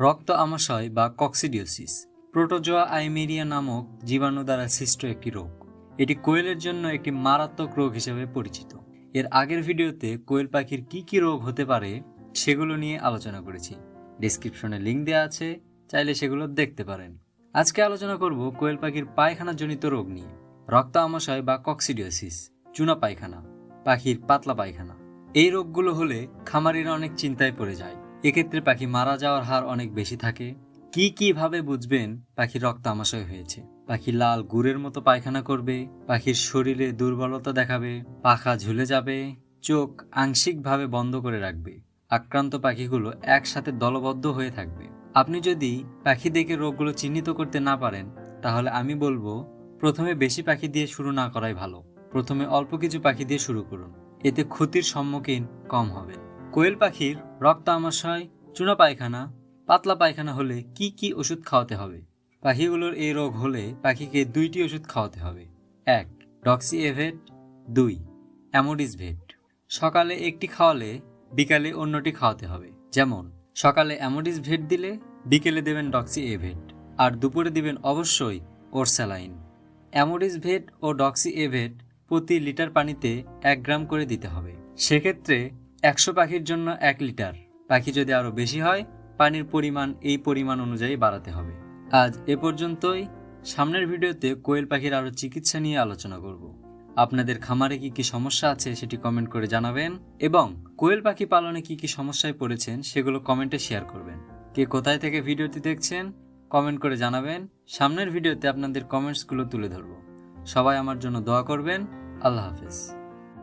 রক্ত আমাশয় বা coccidiosis, protozoa আইমেরিয়া নামক জীবাণু দ্বারা সৃষ্ট একটি রোগ। এটি কোয়েলের জন্য একটি মারাত্মক রোগ হিসেবে পরিচিত। এর আগের ভিডিওতে কোয়েল পাখির কি কি রোগ হতে পারে সেগুলো নিয়ে আলোচনা করেছি। ডিসক্রিপশনে লিঙ্ক দেওয়া আছে, চাইলে সেগুলো দেখতে পারেন। আজকে আলোচনা করব কোয়েল পাখির পায়খানাজনিত রোগ নিয়ে। রক্ত আমাশয় বা কক্সিডিওসিস, চুনা পায়খানা, পাখির পাতলা পায়খানা। এই রোগগুলো হলে খামারিরা অনেক চিন্তায় পড়ে যায়। এক্ষেত্রে পাখি মারা যাওয়ার হার অনেক বেশি থাকে। কি কীভাবে বুঝবেন? পাখি রক্ত আমাশয় হয়েছে। পাখি লাল গুড়ের মতো পায়খানা করবে, পাখির শরীরে দুর্বলতা দেখাবে, পাখা ঝুলে যাবে, চোখ আংশিকভাবে বন্ধ করে রাখবে। আক্রান্ত পাখিগুলো একসাথে দলবদ্ধ হয়ে থাকবে। আপনি যদি পাখি দেখে রোগগুলো চিহ্নিত করতে না পারেন, তাহলে আমি বলব, প্রথমে বেশি পাখি দিয়ে শুরু না করাই ভালো। প্রথমে অল্প কিছু পাখি দিয়ে শুরু করুন। এতে ক্ষতির সম্মুখীন কম হবে কোয়েল পাখির রক্ত আমাশয়, চুনা পায়খানা, পাতলা পায়খানা হলে কি কি ওষুধ খাওয়াতে হবে? পাখিগুলোর এই রোগ হলে পাখিকে দুইটি ওষুধ খাওয়াতে হবে। এক ডক্সি এভেট দুই, অ্যামোডিসভেট। সকালে একটি খাওয়ালে বিকালে অন্যটি খাওয়াতে হবে। যেমন, সকালে অ্যামোডিস ভেট দিলে বিকেলে দেবেন ডক্সি এভেট আর দুপুরে দিবেন অবশ্যই ওরস্যালাইন অ্যামোডিস ভেট ও ডক্সি এভেট প্রতি লিটার পানিতে এক গ্রাম করে দিতে হবে। সেক্ষেত্রে একশো পাখির জন্য এক লিটার। পাখি যদি আরও বেশি হয়, পানির পরিমাণ এই পরিমাণ অনুযায়ী বাড়াতে হবে। আজ এ পর্যন্তই। সামনের ভিডিওতে কোয়েল পাখির আরও চিকিৎসা নিয়ে আলোচনা করব। আপনাদের খামারে কি কি সমস্যা আছে সেটি কমেন্ট করে জানাবেন এবং কোয়েল পাখি পালনে কি কি সমস্যায় পড়েছেন সেগুলো কমেন্টে শেয়ার করবেন। কে কোথায় থেকে ভিডিওটি দেখছেন, কমেন্ট করে জানাবেন। সামনের ভিডিওতে আপনাদের কমেন্টসগুলো তুলে ধরব। সবাই আমার জন্য দোয়া করবেন। আল্লাহ হাফেজ।